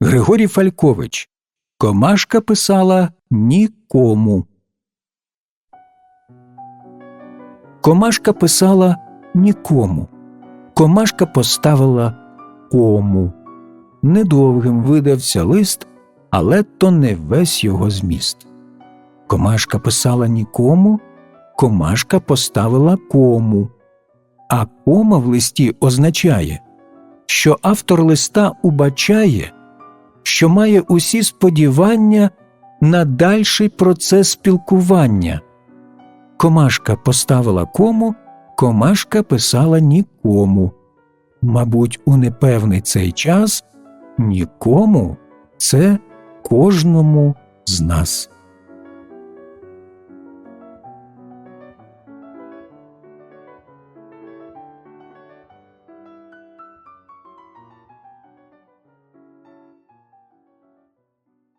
Григорій Фалькович. Комашка писала нікому. Комашка писала нікому. Комашка поставила кому. Недовгим видався лист, але то не весь його зміст. Комашка писала нікому, комашка поставила кому. А кома в листі означає, що автор листа убачає, що має усі сподівання на дальший процес спілкування. Комашка поставила кому, комашка писала нікому. Мабуть, у непевний цей час нікому це кожному з нас.